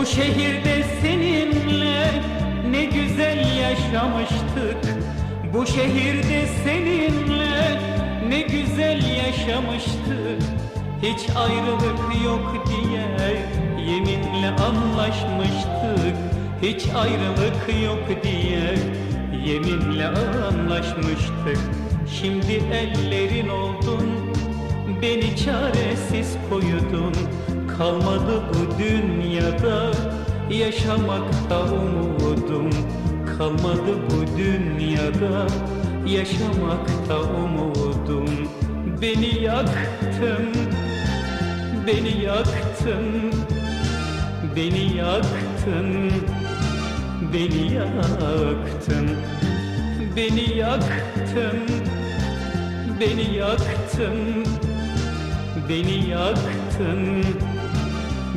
Bu şehirde seninle ne güzel yaşamıştık. Bu şehirde seninle ne güzel yaşamıştık. Hiç ayrılık yok diye yeminle anlaşmıştık. Hiç ayrılık yok diye yeminle anlaşmıştık. Şimdi ellerin oldun Beni çaresiz koydun kalmadı bu dünyada. Yaşamakta umudum kalmadı bu dünyada. Yaşamakta umudum. Beni yaktın, beni yaktın Beni yaktın, beni yaktın Beni yaktın, beni yaktın Beni yaktın, beni yaktın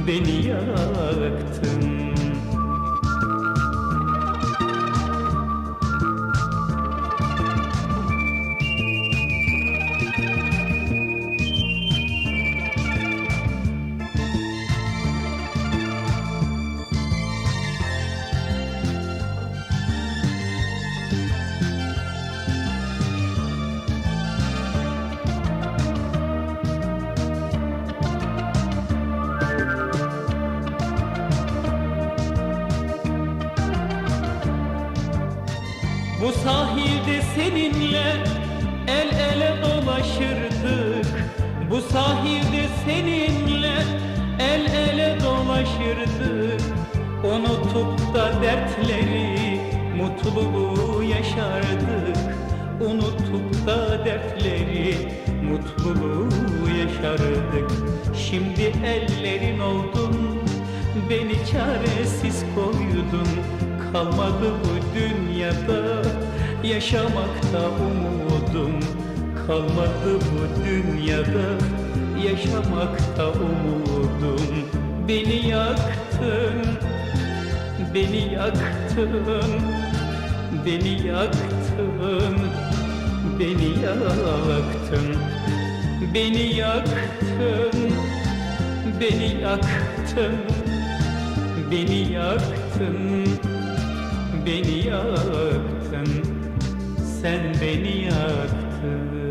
beni yaktın. Bu sahilde seninle el ele dolaşırdık. Bu sahilde seninle el ele dolaşırdık. Unutup da dertleri mutluluğu yaşardık. Unutup da dertleri mutluluğu yaşardık. Şimdi ellerin oldun Beni çaresiz koydun. Kalmadı bu dünyada yaşamakta umudum Kalmadı bu dünyada. Yaşamakta umudum. Beni yaktın, beni yaktın, beni yaktın Beni yaktın, beni yaktın, beni yaktın Beni yaktın, beni yaktın, beni yaktın. Sen beni yaktın